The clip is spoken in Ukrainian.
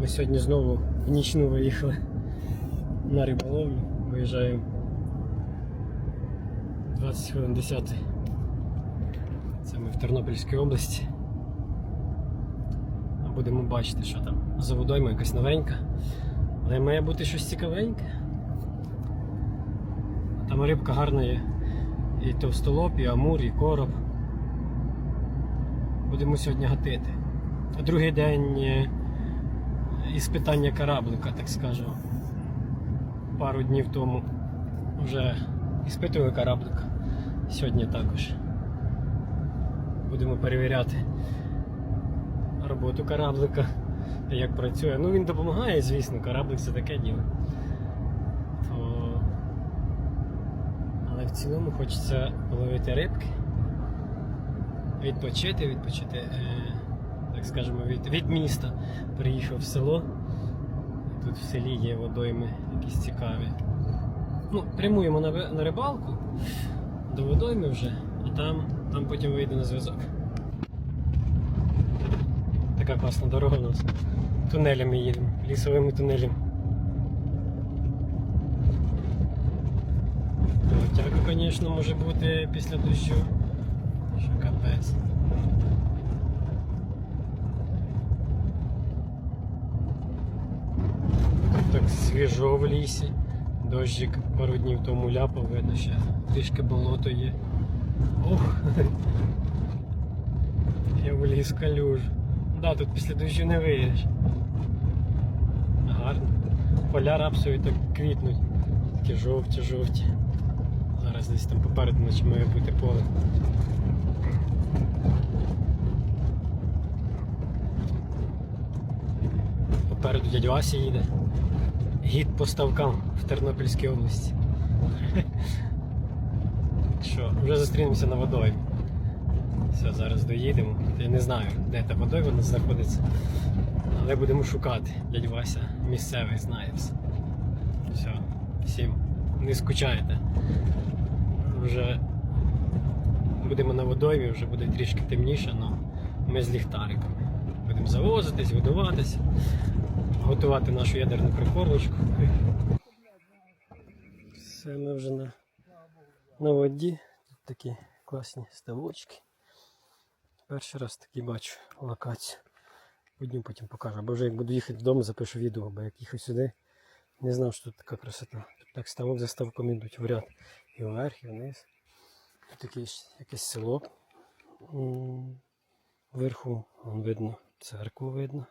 Ми сьогодні знову в нічну виїхали на риболовлю. Виїжджаємо 20 хвилин 10. Це ми в Тернопільській області. А Будемо бачити, що там. За водойма якась новенька. Але має бути щось цікавеньке. Там рибка гарна є. І товстолоб, і амур, і короб. Будемо сьогодні гатити. А другий день іспитання кораблика, так скажемо. Пару днів тому вже іспитували кораблик. Сьогодні також. Будемо перевіряти роботу кораблика, як працює. Ну він допомагає, звісно, кораблик це таке діло. То... Але в цілому хочеться ловити рибки, відпочити, відпочити, е, так скажемо, від, від міста. Приїхав в село. Тут в селі є водойми якісь цікаві. Ну, прямуємо на, на рибалку до водойми вже, а там, там потім вийде на зв'язок. Така класна дорога у нас. Тунелями їдемо, лісовими тунелями. Тяга, звісно, може бути після дощу. Що капець. Так свіжо в лісі. Дощик пару днів тому ляпав, видно ще. Трішки болото є. Ох! Я в калюж. Да, тут після дощу не виїдеш. Гарно. Поля рапсові так квітнуть. Такі жовті-жовті. Зараз десь там попереду наче має бути поле. Попереду дядь Вася їде. Гід по ставкам в Тернопільській області. Що, вже зустрінемося на водоймі. Все, зараз доїдемо. Я не знаю, де та водойма у нас знаходиться. Але будемо шукати. Дядь Вася місцевий знає все. Все, всім не скучайте. Вже будемо на водоймі, вже буде трішки темніше, але ми з ліхтариками. Будемо завозитись, годуватись, готувати нашу ядерну прикормочку. Все, ми вже на, на воді. Тут такі класні ставочки. Перший раз такий бачу локацію. Поднім потім покажу. Або вже як буду їхати додому, запишу відео, бо як їхав сюди, не знав, що тут така красота. Тут так ставок за ставком йдуть в ряд. І вверх, і вниз. Тут якесь, якесь село. Вверху видно, церкву видно.